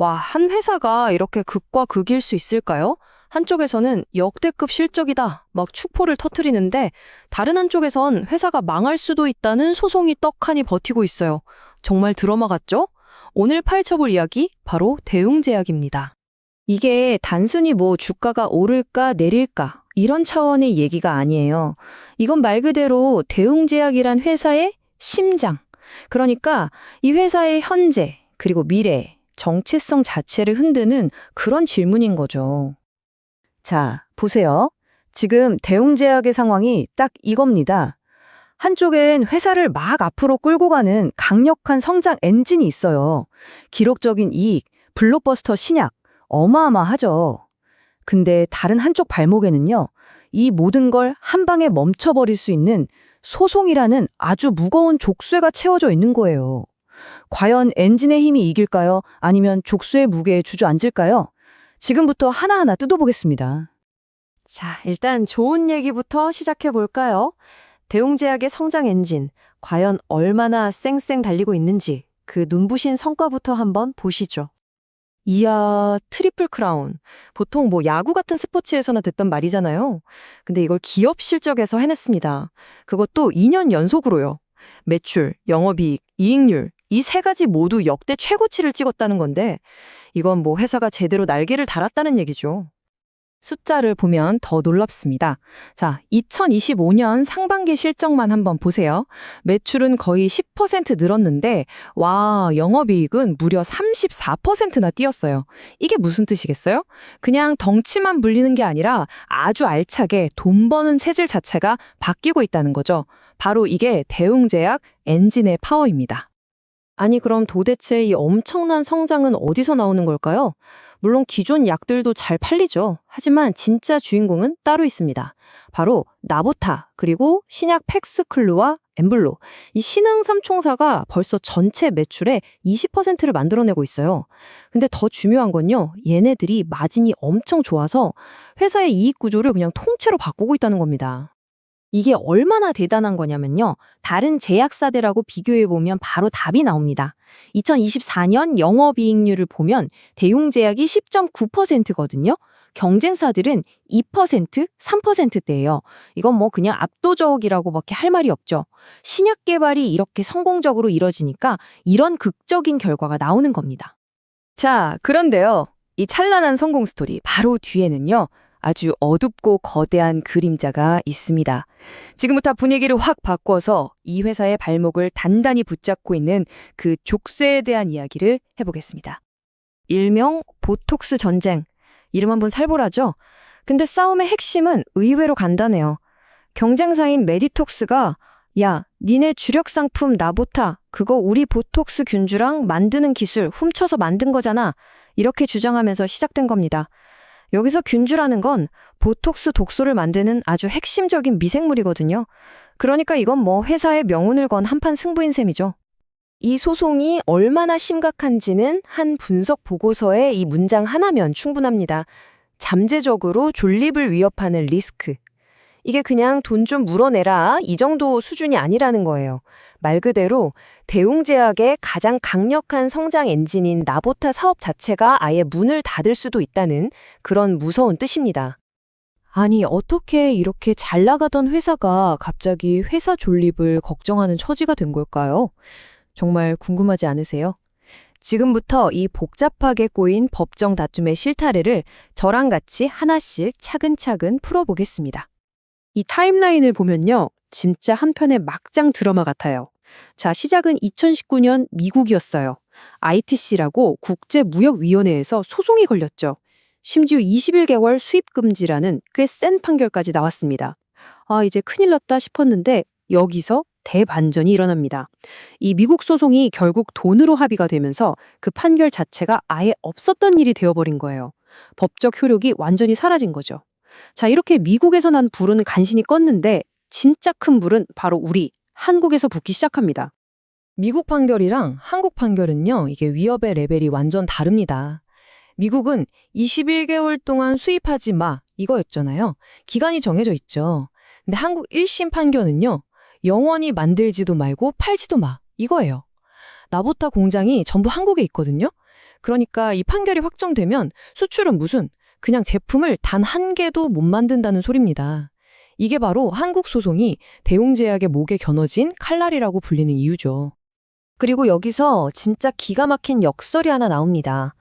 와, 한 회사가 이렇게 극과 극일 수 있을까요? 한쪽에서는 역대급 실적이다, 막 축포를 터트리는데, 다른 한쪽에선 회사가 망할 수도 있다는 소송이 떡하니 버티고 있어요. 정말 드라마 같죠? 오늘 파헤쳐볼 이야기, 바로 대웅제약입니다. 이게 단순히 뭐 주가가 오를까 내릴까, 이런 차원의 얘기가 아니에요. 이건 말 그대로 대웅제약이란 회사의 심장. 그러니까 이 회사의 현재, 그리고 미래, 정체성 자체를 흔드는 그런 질문인 거죠. 자, 보세요. 지금 대웅제약의 상황이 딱 이겁니다. 한쪽엔 회사를 막 앞으로 끌고 가는 강력한 성장 엔진이 있어요. 기록적인 이익, 블록버스터 신약, 어마어마하죠. 근데 다른 한쪽 발목에는요, 이 모든 걸 한 방에 멈춰버릴 수 있는 소송이라는 아주 무거운 족쇄가 채워져 있는 거예요. 과연 엔진의 힘이 이길까요? 아니면 족쇄의 무게에 주저앉을까요? 지금부터 하나하나 뜯어보겠습니다. 자, 일단 좋은 얘기부터 시작해 볼까요? 대웅제약의 성장 엔진, 과연 얼마나 쌩쌩 달리고 있는지 그 눈부신 성과부터 한번 보시죠. 이야, 트리플 크라운. 보통 뭐 야구 같은 스포츠에서나 듣던 말이잖아요. 근데 이걸 기업 실적에서 해냈습니다. 그것도 2년 연속으로요. 매출, 영업이익, 이익률, 이 세 가지 모두 역대 최고치를 찍었다는 건데, 이건 뭐 회사가 제대로 날개를 달았다는 얘기죠. 숫자를 보면 더 놀랍습니다. 자, 2025년 상반기 실적만 한번 보세요. 매출은 거의 10% 늘었는데, 와, 영업이익은 무려 34%나 뛰었어요. 이게 무슨 뜻이겠어요? 그냥 덩치만 불리는 게 아니라 아주 알차게 돈 버는 체질 자체가 바뀌고 있다는 거죠. 바로 이게 대웅제약 엔진의 파워입니다. 아니, 그럼 도대체 이 엄청난 성장은 어디서 나오는 걸까요? 물론 기존 약들도 잘 팔리죠. 하지만 진짜 주인공은 따로 있습니다. 바로 나보타, 그리고 신약 팩스클루와 엠블로. 이 신흥 삼총사가 벌써 전체 매출의 20%를 만들어내고 있어요. 근데 더 중요한 건요. 얘네들이 마진이 엄청 좋아서 회사의 이익 구조를 그냥 통째로 바꾸고 있다는 겁니다. 이게 얼마나 대단한 거냐면요. 다른 제약사들하고 비교해보면 바로 답이 나옵니다. 2024년 영업이익률을 보면 대웅제약이 10.9%거든요. 경쟁사들은 2%, 3%대예요. 이건 뭐 그냥 압도적이라고밖에 할 말이 없죠. 신약 개발이 이렇게 성공적으로 이뤄지니까 이런 극적인 결과가 나오는 겁니다. 자, 그런데요. 이 찬란한 성공 스토리 바로 뒤에는요. 아주 어둡고 거대한 그림자가 있습니다. 지금부터 분위기를 확 바꿔서 이 회사의 발목을 단단히 붙잡고 있는 그 족쇄에 대한 이야기를 해보겠습니다. 일명 보톡스 전쟁. 이름 한번 살벌하죠? 근데 싸움의 핵심은 의외로 간단해요. 경쟁사인 메디톡스가 야, 니네 주력 상품 나보타 그거 우리 보톡스 균주랑 만드는 기술 훔쳐서 만든 거잖아. 이렇게 주장하면서 시작된 겁니다. 여기서 균주라는 건 보톡스 독소를 만드는 아주 핵심적인 미생물이거든요. 그러니까 이건 뭐 회사의 명운을 건 한판 승부인 셈이죠. 이 소송이 얼마나 심각한지는 한 분석 보고서에 이 문장 하나면 충분합니다. 잠재적으로 존립을 위협하는 리스크. 이게 그냥 돈 좀 물어내라 이 정도 수준이 아니라는 거예요. 말 그대로 대웅제약의 가장 강력한 성장 엔진인 나보타 사업 자체가 아예 문을 닫을 수도 있다는 그런 무서운 뜻입니다. 아니, 어떻게 이렇게 잘 나가던 회사가 갑자기 회사 존립을 걱정하는 처지가 된 걸까요? 정말 궁금하지 않으세요? 지금부터 이 복잡하게 꼬인 법정 다툼의 실타래를 저랑 같이 하나씩 차근차근 풀어보겠습니다. 이 타임라인을 보면요. 진짜 한편의 막장 드라마 같아요. 자, 시작은 2019년 미국이었어요. ITC라고 국제무역위원회에서 소송이 걸렸죠. 심지어 21개월 수입 금지라는 꽤 센 판결까지 나왔습니다. 아, 이제 큰일 났다 싶었는데 여기서 대반전이 일어납니다. 이 미국 소송이 결국 돈으로 합의가 되면서 그 판결 자체가 아예 없었던 일이 되어버린 거예요. 법적 효력이 완전히 사라진 거죠. 자, 이렇게 미국에서 난 불은 간신히 껐는데 진짜 큰 불은 바로 우리 한국에서 붙기 시작합니다. 미국 판결이랑 한국 판결은요, 이게 위협의 레벨이 완전 다릅니다. 미국은 21개월 동안 수입하지 마, 이거였잖아요. 기간이 정해져 있죠. 근데 한국 1심 판결은요, 영원히 만들지도 말고 팔지도 마, 이거예요. 나보타 공장이 전부 한국에 있거든요. 그러니까 이 판결이 확정되면 수출은 무슨 그냥 제품을 단 한 개도 못 만든다는 소리입니다. 이게 바로 한국 소송이 대웅제약의 목에 겨눠진 칼날이라고 불리는 이유죠. 그리고 여기서 진짜 기가 막힌 역설이 하나 나옵니다.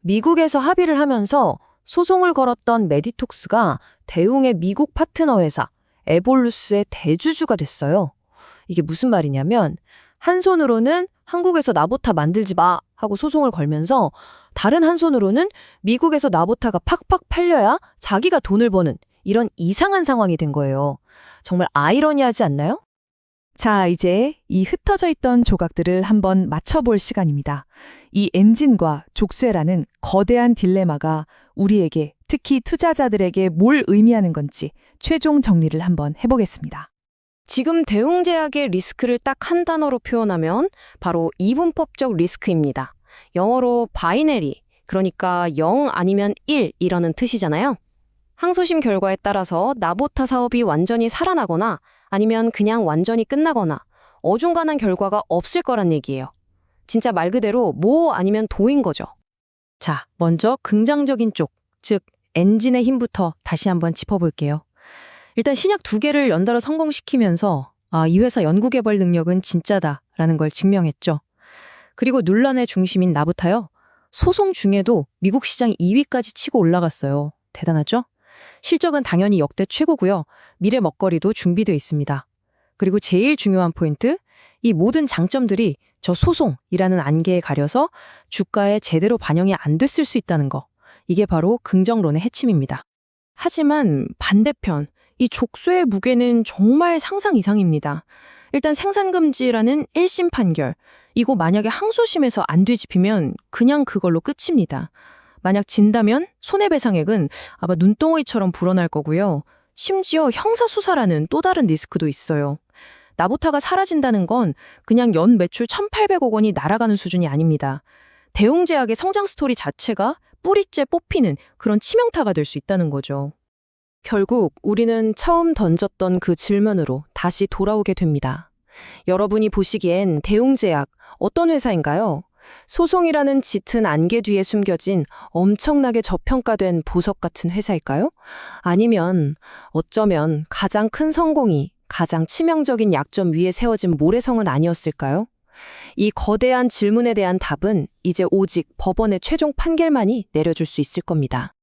미국에서 합의를 하면서 소송을 걸었던 메디톡스가 대웅의 미국 파트너 회사 에볼루스의 대주주가 됐어요. 이게 무슨 말이냐면 한 손으로는 한국에서 나보타 만들지 마 하고 소송을 걸면서 다른 한 손으로는 미국에서 나보타가 팍팍 팔려야 자기가 돈을 버는 이런 이상한 상황이 된 거예요. 정말 아이러니하지 않나요? 자, 이제 이 흩어져 있던 조각들을 한번 맞춰볼 시간입니다. 이 엔진과 족쇄라는 거대한 딜레마가 우리에게, 특히 투자자들에게 뭘 의미하는 건지 최종 정리를 한번 해보겠습니다. 지금 대웅제약의 리스크를 딱 한 단어로 표현하면 바로 이분법적 리스크입니다. 영어로 바이너리, 그러니까 0 아니면 1이라는 뜻이잖아요. 항소심 결과에 따라서 나보타 사업이 완전히 살아나거나 아니면 그냥 완전히 끝나거나 어중간한 결과가 없을 거란 얘기예요. 진짜 말 그대로 뭐 아니면 도인 거죠. 자, 먼저 긍정적인 쪽, 즉 엔진의 힘부터 다시 한번 짚어볼게요. 일단 신약 두 개를 연달아 성공시키면서 아, 이 회사 연구개발 능력은 진짜다라는 걸 증명했죠. 그리고 논란의 중심인 나부타요. 소송 중에도 미국 시장 2위까지 치고 올라갔어요. 대단하죠? 실적은 당연히 역대 최고고요. 미래 먹거리도 준비되어 있습니다. 그리고 제일 중요한 포인트, 이 모든 장점들이 저 소송이라는 안개에 가려서 주가에 제대로 반영이 안 됐을 수 있다는 거. 이게 바로 긍정론의 해침입니다. 하지만 반대편, 이 족쇄의 무게는 정말 상상 이상입니다. 일단 생산금지라는 1심 판결. 이거 만약에 항소심에서 안 뒤집히면 그냥 그걸로 끝입니다. 만약 진다면 손해배상액은 아마 눈덩이처럼 불어날 거고요. 심지어 형사수사라는 또 다른 리스크도 있어요. 나보타가 사라진다는 건 그냥 연 매출 1,800억 원이 날아가는 수준이 아닙니다. 대웅제약의 성장 스토리 자체가 뿌리째 뽑히는 그런 치명타가 될 수 있다는 거죠. 결국 우리는 처음 던졌던 그 질문으로 다시 돌아오게 됩니다. 여러분이 보시기엔 대웅제약 어떤 회사인가요? 소송이라는 짙은 안개 뒤에 숨겨진 엄청나게 저평가된 보석 같은 회사일까요? 아니면 어쩌면 가장 큰 성공이 가장 치명적인 약점 위에 세워진 모래성은 아니었을까요? 이 거대한 질문에 대한 답은 이제 오직 법원의 최종 판결만이 내려줄 수 있을 겁니다.